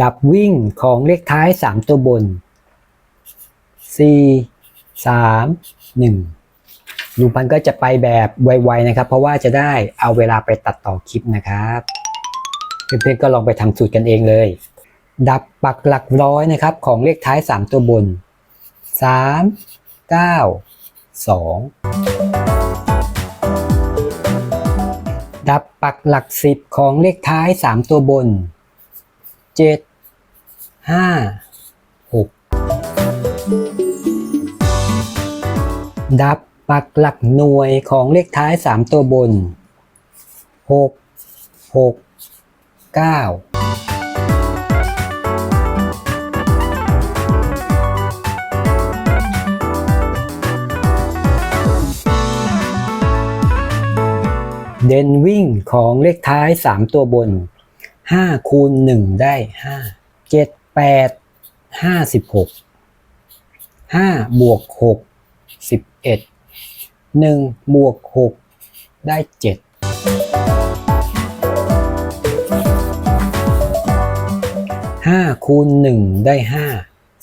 ดับวิ่งของเลขท้าย 3 ตัวบน 4 3 1ลุงพันก็จะไปแบบไวๆนะครับ เพราะว่าจะได้เอาเวลาไปตัดต่อคลิปนะครับ เพื่อนๆก็ลองไปทำสูตรกันเองเลย ดับปักหลักร้อยนะครับของเลขท้าย 3 ตัวบน 3 9 2 ดับปักหลักสิบของเลขท้าย 3 ตัวบน 5 6ดับปักหลักหน่วยของเลขท้าย 3 ตัวบน 6 6 9 เดนวิ่งของเลขท้าย 3 ตัวบน ห้าคูณหนึ่งได้ห้าเจ็ดแปดห้าสิบหกห้าบวกหกสิบเอ็ดหนึ่งบวกหกได้เจ็ดห้าคูณหนึ่งได้ห้า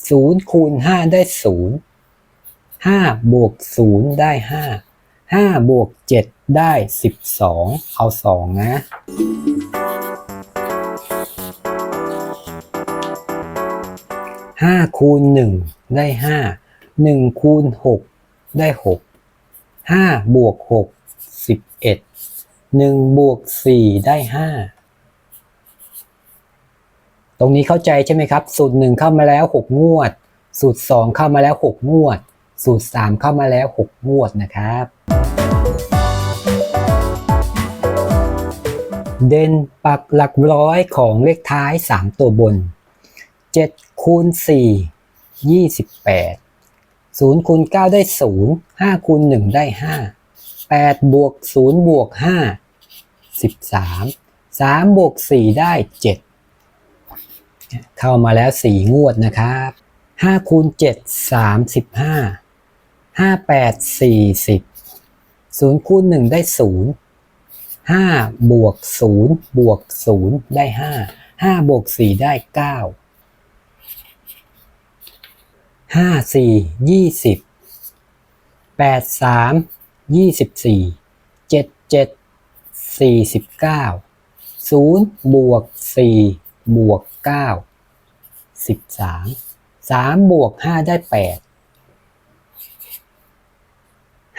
ศูนย์คูณห้าได้ศูนย์ห้าบวกศูนย์ได้ห้าห้าบวกเจ็ดได้สิบสองเอาสองนะ 5คูณ1ได้ 5 1คูณ6ได้ 6 5 บวก 6 11 1บวก 4 ได้ 5 ตรงนี้เข้าใจใช่ไหมครับ สูตร 1 เข้ามาแล้ว 6 งวด สูตร 2 เข้ามาแล้ว 6 งวด สูตร 3 เข้ามาแล้ว 6 งวดนะครับเด่นปักหลักร้อยของเลขท้าย 3 ตัวบน 7คูณ4 28 0คูณ9ได้ 0 5คูณ1ได้ 5 8 บวก 0 บวก 5 13 3 บวก 4 ได้ 7 เข้ามาแล้ว 4 งวดนะครับ5คูณ7 35 5 8 40 0คูณ1ได้ 0 5 บวก 0 บวก 0 ได้ 5 5 บวก 4 ได้ 9 ห้าสี่ยี่สิบแปดสามยี่สิบสี่เจ็ดเจ็ดสี่สิบเก้าศูนย์บวกสี่บวกเก้าสิบสามสามบวกห้าได้แปด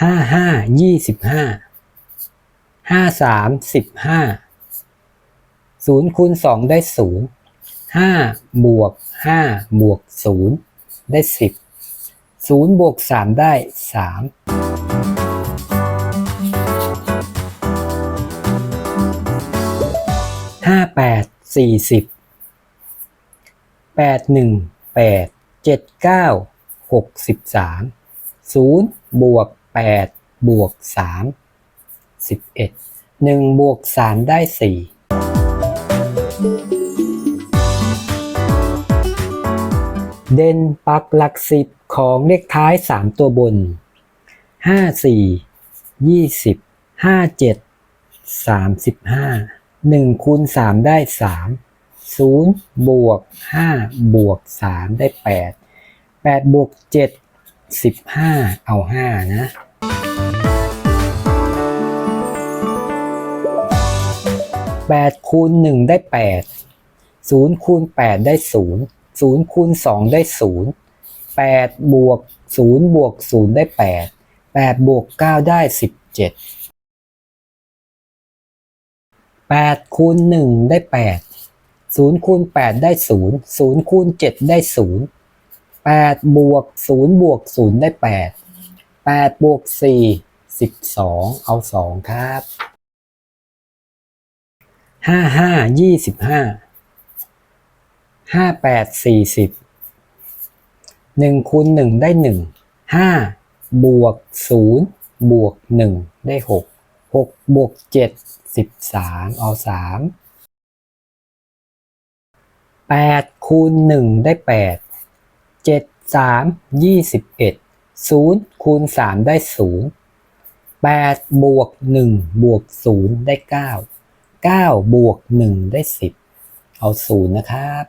ห้าห้ายี่สิบห้าห้าสามสิบห้าศูนย์คูณสองได้ศูนย์ห้าบวกห้าบวกศูนย์ ได้สิบศูนย์บวกสามได้สามห้าแปดสี่สิบแปดหนึ่งแปดเจ็ดเก้าหกสิบสามศูนย์บวกแปดบวกสามสิบเอ็ดหนึ่งบวกสามได้สี่ เด่นปักหลักสิบของเลขท้าย 3 ตัวบน 5 4 20 5 7 35 1คูณ3ได้ 3 0 บวก 5 บวก 3 ได้ 8 8 บวก 7 15 เอา 5 นะ8คูณ1ได้ 8 0คูณ8ได้ 0 ศูนย์คูณสองได้ศูนย์แปดบวกศูนย์บวกศูนย์ได้แปดแปดบวกเก้าได้สิบเจ็ดแปดคูณหนึ่งได้แปดศูนย์คูณแปดได้ศูนย์ศูนย์คูณเจ็ดได้ศูนย์แปดบวกศูนย์บวกศูนย์ได้แปดแปดบวกสี่สิบสองเอาสองครับห้าห้ายี่สิบ ห้าแปดสี่สิบหนึ่งคูณหนึ่งได้หนึ่งห้าบวกศูนย์บวกหนึ่งได้หกหกบวกเจ็ดสิบสามเอาสามแปดคูณหนึ่งได้แปดเจ็ดสามยี่สิบเอ็ดศูนย์คูณสามได้ศูนย์แปดบวกหนึ่งบวกศูนย์ได้เก้าเก้าบวกหนึ่งได้สิบเอาศูนย์นะครับ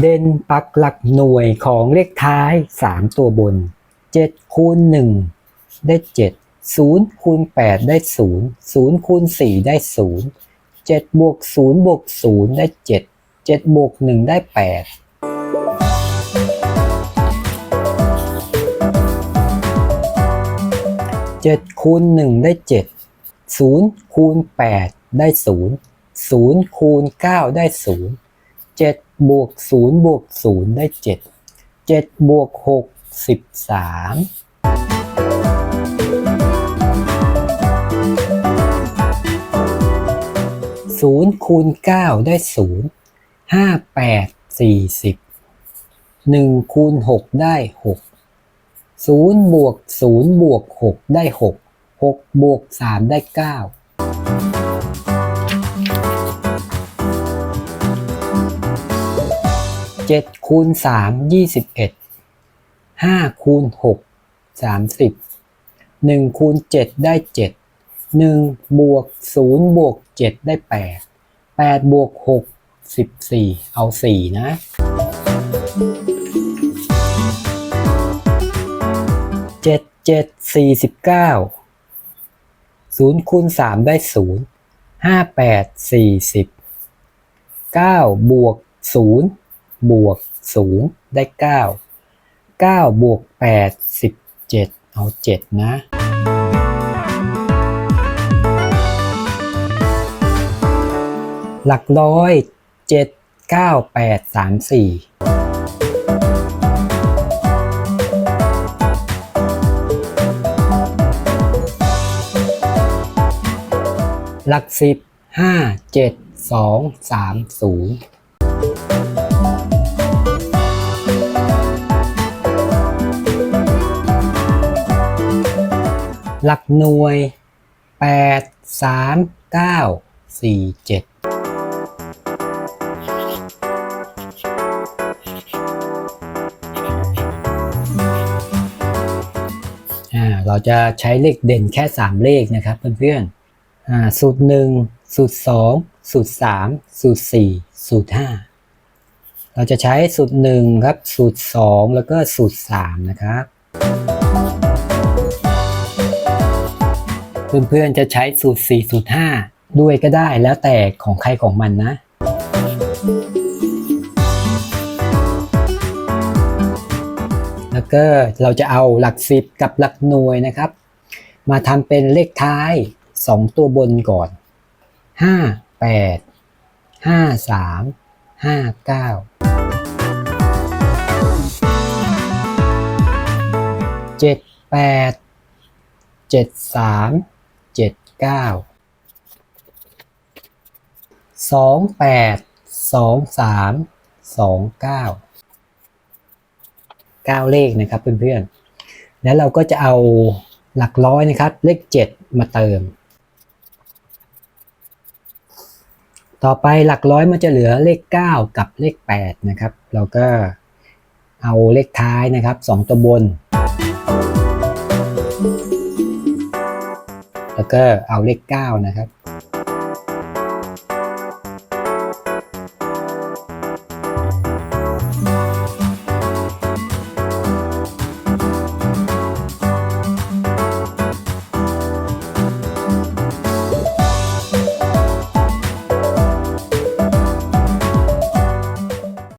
เด่นปักหลักหน่วยของเลขท้าย 3 ตัวบน 7 คูณ 1 ได้ 7 0 คูณ 8 ได้ 0 0 คูณ 4 ได้ 0 7 บวก 0 บวก 0 ได้ 7 7 บวก 1 ได้ 8เจ็ดคูณหนึ่งได้เจ็ด 0คูณ8ได้ 0 0คูณ9ได้ 0 7 บวก 0 บวก 0 ได้ 7 7 บวก 6 13ศูนย์คูณเก้าได้ศูนย์ห้าแปดสี่สิบหนึ่งคูณหกได้หกศูนย์บวกศูนย์บวกหกได้หก 6 บวก 3 ได้ 9เจ็ดคูณสามยี่สิบเอ็ดห้าคูณหกสามสิบหนึ่งคูณเจ็ดได้เจ็ดหนึ่งบวกศูนย์บวกเจ็ดได้แปดแปดบวกหกสิบสี่เอาสี่นะเจ็ดเจ็ดสี่สิบเก้า 0คูณ3 ได้ 0 5 8 40 9 บวก 0 บวก 0 ได้ 9 9 บวก 8 17 เอา 7 นะหลักร้อย 7 9 8 3 4 หลักสิบห้าเจ็ดสองสามศูนย์หลักหน่วยแปดสามเก้าสี่เจ็ดอ่าเราจะใช้เลขเด่นแค่ 3 เลขนะครับเพื่อนๆ สูตรหนึ่งสูตรสองสูตรสามสูตรสี่สูตรห้าเราจะใช้สูตรหนึ่งครับ สูตรสองแล้วก็สูตรสามนะครับ เพื่อนๆจะใช้สูตรสี่สูตรห้าด้วยก็ได้แล้วแต่ของใครของมันนะ แล้วก็เราจะเอาหลักสิบกับหลักหน่วยนะครับ มาทำเป็นเลขท้าย สองตัวบนก่อนห้าแปดห้าสามห้าเก้าเจ็ดแปดเจ็ดสามเจ็ดเก้าสองแปดสองสามสองเก้าเก้าเลขนะครับเพื่อนๆ แล้วเราก็จะเอาหลักร้อยนะครับ เลขเจ็ดมาเติม ต่อไปหลักร้อยมันจะเหลือเลข 9 กับเลข 8 นะครับ เราก็เอาเลขท้ายนะครับ 2 ตัวบน แล้วก็เอาเลข 9 นะครับ